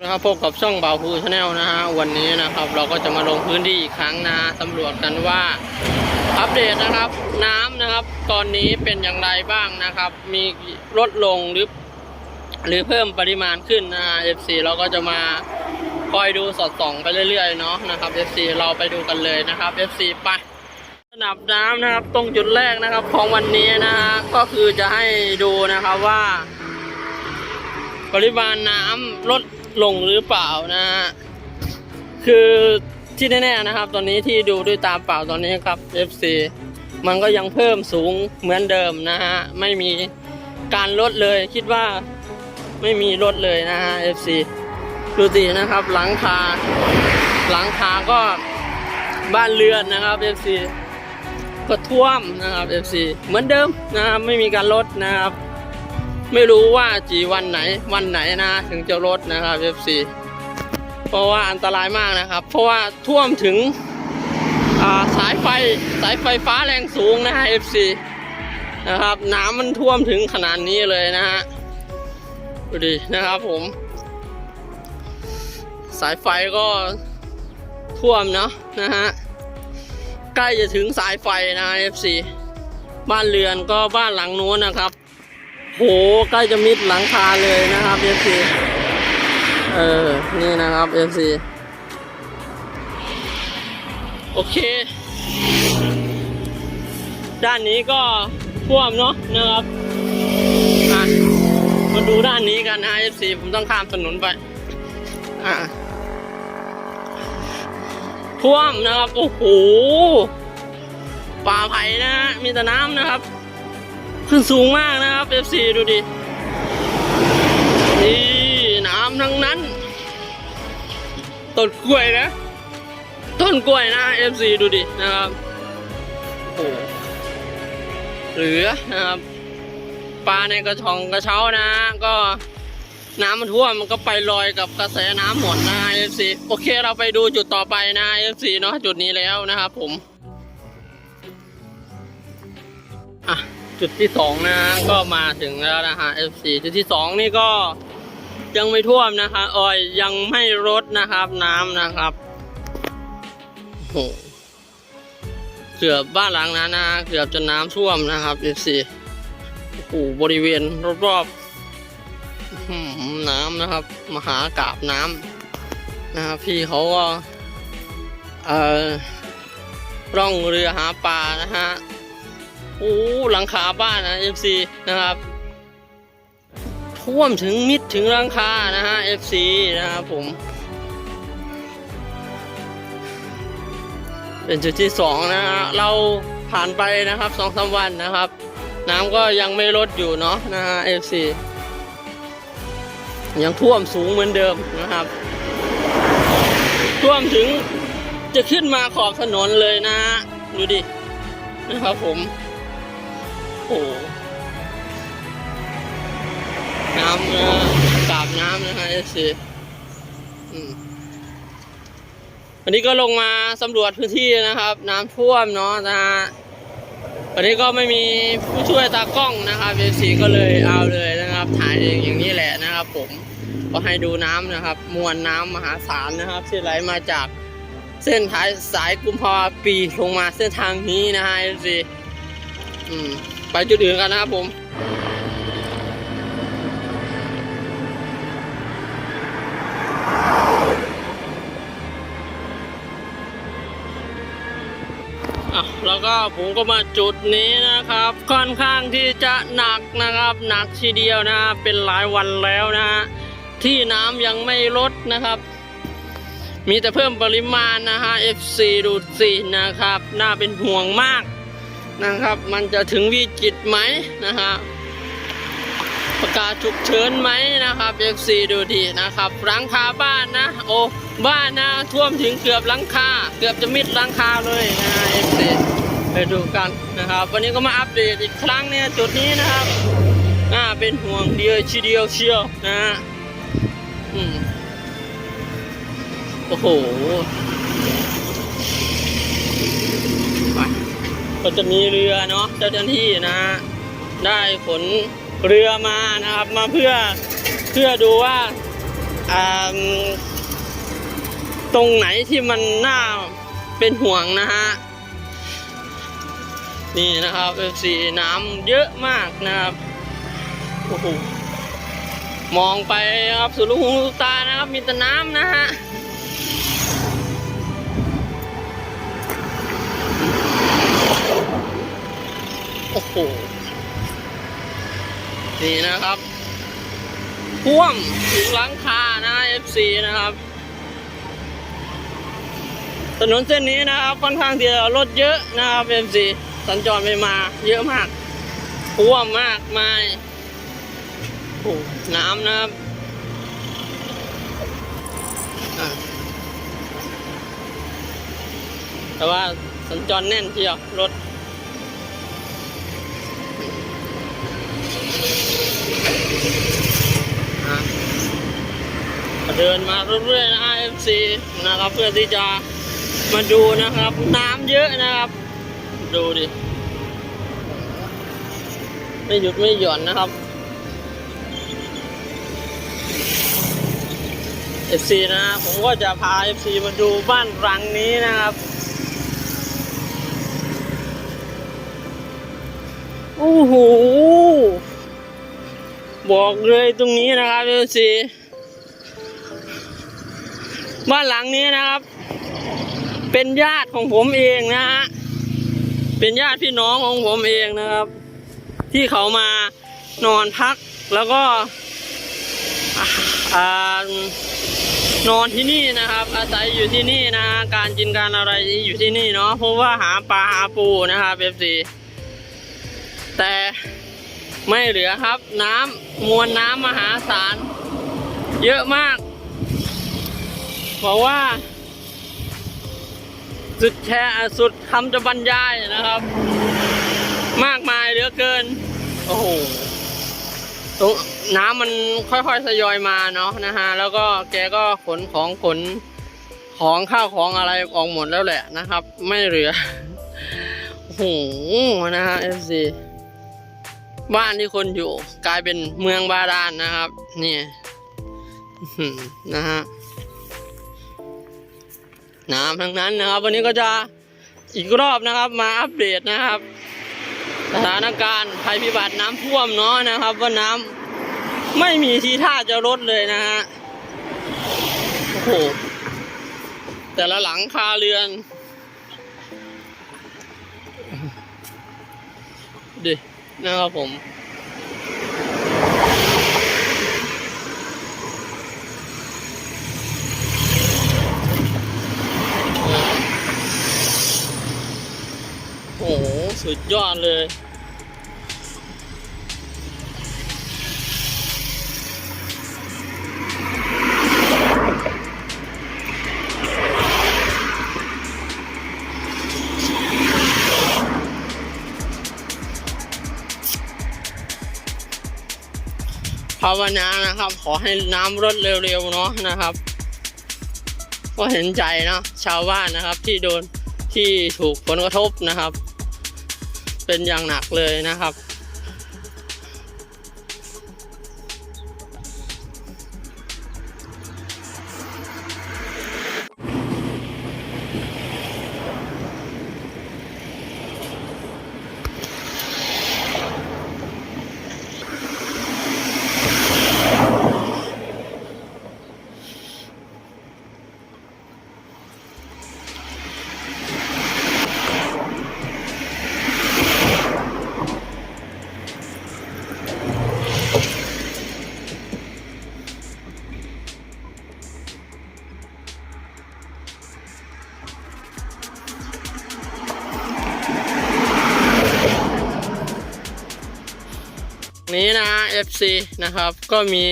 นะครับพบกับช่องบ่าวพูชาแนลนะฮะวันนี้นะครับ เราก็จะมาลงพื้นที่อีกครั้งนะฮะสำรวจกันว่า อัปเดตนะครับ น้ำนะครับ ตอนนี้เป็นอย่างไรบ้างนะครับ มีลดลงหรือหรือเพิ่มปริมาณขึ้นนะฮะ FC เราก็จะมาคอยดูสอดส่องไปเรื่อยๆเนาะนะครับ FC เราไปดูกันเลยนะครับ FC ไปสนับน้ำนะครับ ตรงจุดแรกนะครับของวันนี้นะฮะก็คือจะให้ดูนะครับว่า ปริมาณน้ำลดลงหรือเปล่านะฮะคือที่แน่ๆนะครับ ตอนนี้ที่ดูด้วยตาเปล่าตอนนี้ครับ FC มันก็ยังเพิ่มสูงเหมือนเดิมนะฮะไม่มีการลดเลยคิดว่าไม่มีลดเลยนะฮะ FC ดูสินะครับ หลังคาหลังคาก็บ้านเรือนนะครับ FC ก็ท่วมนะครับ FC เหมือนเดิมนะครับไม่มีการลดนะครับ ไม่รู้ว่าจีวันไหนวันไหนนะถึงจะลดนะครับ FC เพราะว่าอันตรายมากนะครับ เพราะว่าท่วมถึงาสายไฟสายไฟฟ้าแรงสูงนะฮะ FC นะครับน้ำมันท่วมถึงขนาดนี้เลยนะฮะดูดินะครับผม สายไฟก็ท่วมเนาะนะฮะใกล้จะถึงสายไฟนะ FC บ้านเรือนก็บ้านหลังนู้นนะครับ โหใกล้จะมิดหลังคาเลยนะครับ FC เออ นี่นะครับ FC โอเค ด้านนี้ก็ท่วมเนาะนะครับอะมาดูด้านนี้กันนะ FC ผมต้องข้ามถนนไป อะท่วมนะครับ โอ้โหป่าไผ่นะมีแต่น้ำนะครับ ขึ้นสูงมากนะครับ FC ดูดิ นี่น้ำทั้งนั้น ต้นกล้วยนะ ต้นกล้วยนะ FC ดูดินะครับ โอ้หเหลือนะครับปลาในกระชองกระเช้านะ ก็น้ำมันท่วมมันก็ไปลอยกับกระแสน้ำหมดนะ FC โอเคเราไปดูจุดต่อไปนะ FC เนาะจุดนี้แล้วนะครับผม อะ จุดที่สองนะก็มาถึงแล้วนะฮะ F4 จุดที่สองนี่ก็ยังไม่ท่วมนะคะออยยังไม่ลดนะครับน้ำนะครับโอ้โหเกือบบ้านหลังนั้นนะเกือบจะน้ำท่วมนะครับ F4 โอ้โหบริเวณรอบๆน้ำนะครับ มหากราบน้ำนะครับพี่เขาก็เอ่อร่องเรือหาปลานะฮะ โอ้หลังคาบ้านนะ FC นะครับท่วมถึงมิดถึงหลังคานะฮะ FC นะครับผม เป็นจุดที่สองนะฮะเราผ่านไปนะครับสองสามวันนะครับ น้ำก็ยังไม่ลดอยู่เนาะนะฮะ FC ยังท่วมสูงเหมือนเดิมนะครับ ท่วมถึงจะขึ้นมาขอบถนนเลยนะฮะดูดินะครับผม โอ้โหน้ำนะกาบน้ำนะฮะเอซีวันนี้ก็ลงมาสำรวจพื้นที่นะครับ น้ำท่วมเนาะนะฮะวันนี้ก็ไม่มีผู้ช่วยตากล้องนะครับเอซีก็เลยเอาเลยนะครับถ่ายเองอย่างนี้แหละนะครับผมก็ให้ดูน้ำนะครับ มวลน้ำมหาศาลนะครับที่ไหลมาจากเส้นท้ายสายกุมภาวปีลงมาเส้นทางนี้นะฮะเอซีอืม ไปจุดอื่นกันนะครับผมอะแล้วก็ผมก็มาจุดนี้นะครับ ค่อนข้างที่จะหนักนะครับ หนักทีเดียวนะเป็นหลายวันแล้วนะฮะที่น้ำยังไม่ลดนะครับมีแต่เพิ่มปริมาณนะฮะ FC ดูดสินะครับ น่าเป็นห่วงมาก นะครับ มันจะถึงวิกฤตไหมนะฮะประกาศฉุกเฉินไหมนะครับ FC ดูดีนะครับหลังคาบ้านนะ โอ้บ้านนะท่วมถึงเกือบหลังคาเกือบจะมิดหลังคาเลยนะฮะ FC ไปดูกันนะครับ วันนี้ก็มาอัปเดตอีกครั้งเนี่ยจุดนี้นะครับน่าเป็นห่วงเดียวชีเดียวเชียวนะฮะอืมโอ้โหไป ก็จะมีเรือเนาะเจ้าหน้าที่นะฮะได้ขนเรือมานะครับมาเพื่อเพื่อดูว่าตรงไหนที่มันน่าเป็นห่วงนะฮะนี่นะครับ FC น้ำเยอะมากนะครับโอ้โหมองไปครับสุดลูกหูลูกตานะครับมีแต่น้ำนะฮะ โอ้โห นี่นะครับพ่วมถึงหลังคานะ FC นะครับ ถนนเส้นนี้นะครับ ค่อนข้างที่จะรถเยอะนะครับ FC สัญจรไปมาเยอะมากท่วมมากมายโอ้น้ำนะครับแต่ว่าสัญจรแน่นเชียวรถ เดินมาเรื่อยๆนะ FC นะครับ เพื่อที่จะมาดูนะครับ น้ำเยอะนะครับ ดูดิ ไม่หยุดไม่หย่อนนะครับ FC นะ ผมก็จะพา FC มาดูบ้านรังนี้นะครับโอ้โห บอกเลยตรงนี้นะครับ FC บ้านหลังนี้นะครับ เป็นญาติของผมเองนะฮะเป็นญาติพี่น้องของผมเองนะครับ ที่เขามานอนพักแล้วก็นอนที่นี่นะครับ อาศัยอยู่ที่นี่นะฮะการกินการอะไรอยู่ที่นี่เนาะเพราะว่าหาปลาหาปูนะครับเอฟซีแต่ ไม่เหลือครับ น้ำมวลน้ำมหาศาล เยอะมากบอกว่า สุดแช่สุดคำจะบรรยายนะครับ มากมายเหลือเกิน โอ้โหตรงน้ำมันค่อยๆทยอยมาเนาะนะฮะ แล้วก็แกก็ขนของขนของข้าวของอะไรออกหมดแล้วแหละนะครับ ไม่เหลือโอ้โหนะฮะเอฟซี บ้านที่คนอยู่ กลายเป็นเมืองบาดาลนะครับ นี่นะฮะน้ำทั้งนั้นนะครับ วันนี้ก็จะอีกรอบนะครับ มาอัปเดตนะครับ สถานการณ์ภัยพิบัติน้ำท่วมเนาะนะครับ ว่าน้ำไม่มีทีท่าจะลดเลยนะฮะโอ้โหแต่ละหลังคาเรือน นะครับผม โอ้โห สุดยอดเลยาวนานะครับ ขอให้น้ำลดเร็วๆเนาะนะครับ ก็เห็นใจเนาะชาวบ้านนะครับที่โดนที่ถูกผลกระทบนะครับ เป็นอย่างหนักเลยนะครับ FC นะครับ ก็มี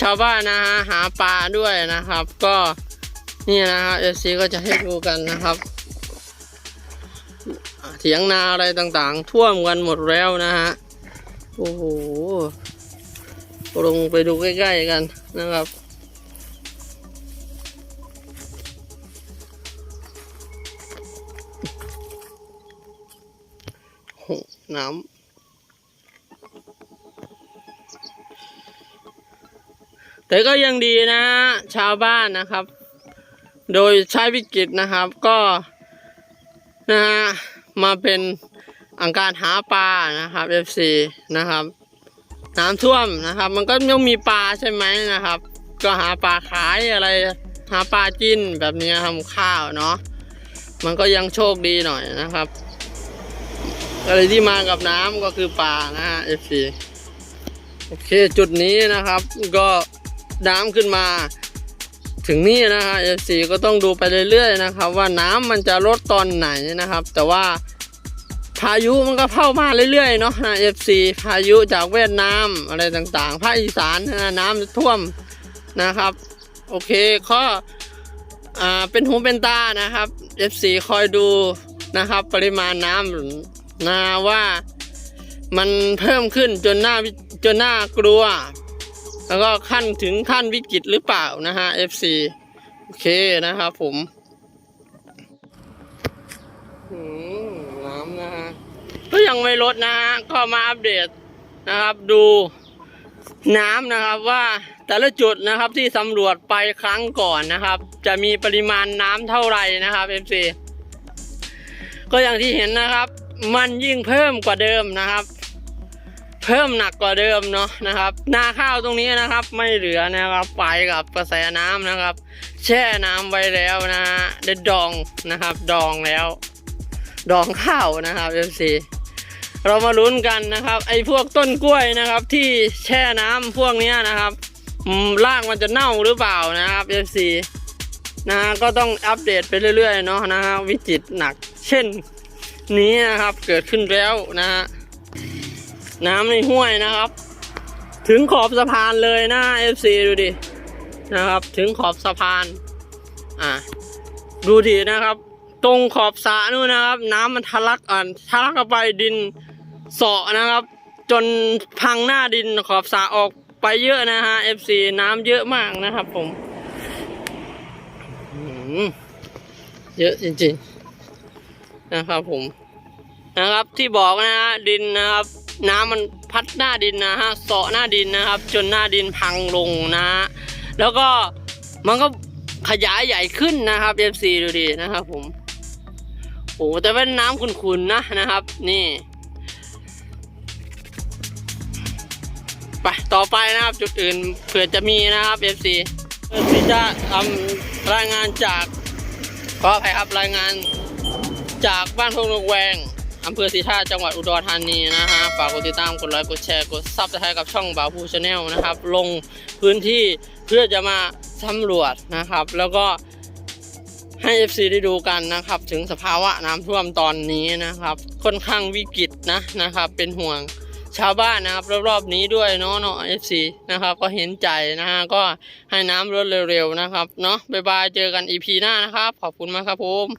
ชาวบ้านนะฮะหาปลาด้วยนะครับ ก็นี่นะฮะ FC ก็จะให้ดูกันนะครับเถียงนาอะไรต่างๆ ท่วมกันหมดแล้วนะฮะโอ้โหลงไปดูใกล้ๆกันนะครับน้ำ แต่ก็ยังดีนะ ชาวบ้านนะครับ โดยใช้วิกฤตนะครับก็นะฮะมาเป็นอังการหาปลานะครับ FC นะครับน้ำท่วมนะครับ มันก็ยังมีปลาใช่ไหมนะครับ ก็หาปลาขายอะไร หาปลากินแบบนี้ทำข้าวเนาะมันก็ยังโชคดีหน่อยนะครับ อะไรที่มากับน้ำก็คือปลานะฮะ FC โอเคจุดนี้นะครับก็ น้ำขึ้นมา ถึงนี่นะฮะ FC ก็ต้องดูไปเรื่อยๆนะครับ ว่าน้ำมันจะลดตอนไหนนะครับ แต่ว่าพายุมันก็เข้ามาเรื่อยๆเนาะนะ FC พายุจากเวียดนามอะไรต่างๆภาคอีสานนะน้ำจะท่วมนะครับ โอเคข้ออ่าเป็นหูเป็นตานะครับ FC คอยดูนะครับ ปริมาณน้ำนะว่ามันเพิ่มขึ้นจนหน้าจนหน่ากลัว แล้วก็ขั้นถึงขั้นวิกฤตหรือเปล่านะฮะ FC โอเคนะครับผมน้ำนะฮะก็ยังไม่ลดนะฮะก็มาอัปเดตนะครับดูน้ำนะครับว่าแต่ละจุดนะครับที่สำรวจไปครั้งก่อนนะครับ จะมีปริมาณน้ำเท่าไหร่นะครับ FC ก็อย่างที่เห็นนะครับ มันยิ่งเพิ่มกว่าเดิมนะครับ เพิ่มหนักกว่าเดิมเนาะนะครับ นาข้าวตรงนี้นะครับ ไม่เหลือนะครับไปกับกระแสน้ำนะครับ แช่น้ำไว้แล้วนะฮะได้ดองนะครับ ดองแล้ว ดองข้าวนะครับ FC เรามาลุ้นกันนะครับ ไอ้พวกต้นกล้วยนะครับ ที่แช่น้ำพวกนี้นะครับรากมันจะเน่าหรือเปล่านะครับ FC นะฮะก็ต้องอัปเดตไปเรื่อยๆเนาะนะฮะวิจิตหนัก เช่น นี้นะครับเกิดขึ้นแล้วนะฮะ น้ำในห้วยนะครับ ถึงขอบสะพานเลยนะ FC ดูดินะครับ ถึงขอบสะพาน อะดูดินะครับ ตรงขอบสระนู่นนะครับ น้ำมันทะลักอ่อนทะลักไปดินเสาะนะครับ จนพังหน้าดินขอบสระออกไปเยอะนะฮะ FC น้ำเยอะมากนะครับผมอืมเยอะจริงๆ นะครับผมนะครับที่บอกนะฮะดินนะครับ น้ำมันพัดหน้าดินนะฮะเสาะหน้าดินนะครับ จนหน้าดินพังลงนะแล้วก็มันก็ขยายใหญ่ขึ้นนะครับ FC ดูดินะครับ ผมโอ้แต่เป็นน้ำขุ่นๆนะนะครับ นี่ไปต่อไปนะครับจุดอื่นเผื่อจะมีนะครับ FC เพื่อที่จะทำรายงานจากขออภัยครับรายงานจากบ้านพงนกแวง อำเภอศรีท่าจังหวัดอุดรธานีนะฮะฝากกดติดตามกดไลค์กดแชร์กดซับสไครต์กับช่องบ่าวผู้ชาแนลนะครับ ลงพื้นที่เพื่อจะมาสำรวจนะครับ แล้วก็ให้ FC ได้ดูกันนะครับ ถึงสภาวะน้ำท่วมตอนนี้นะครับ ค่อนข้างวิกฤตนะนะครับ เป็นห่วงชาวบ้านนะครับรอบๆนี้ด้วยเนาะเนาะ FC นะครับก็เห็นใจนะฮะก็ให้น้ำลดเร็วๆนะครับเนาะบ๊ายบายเจอกัน EP หน้านะครับ ขอบคุณมากครับผม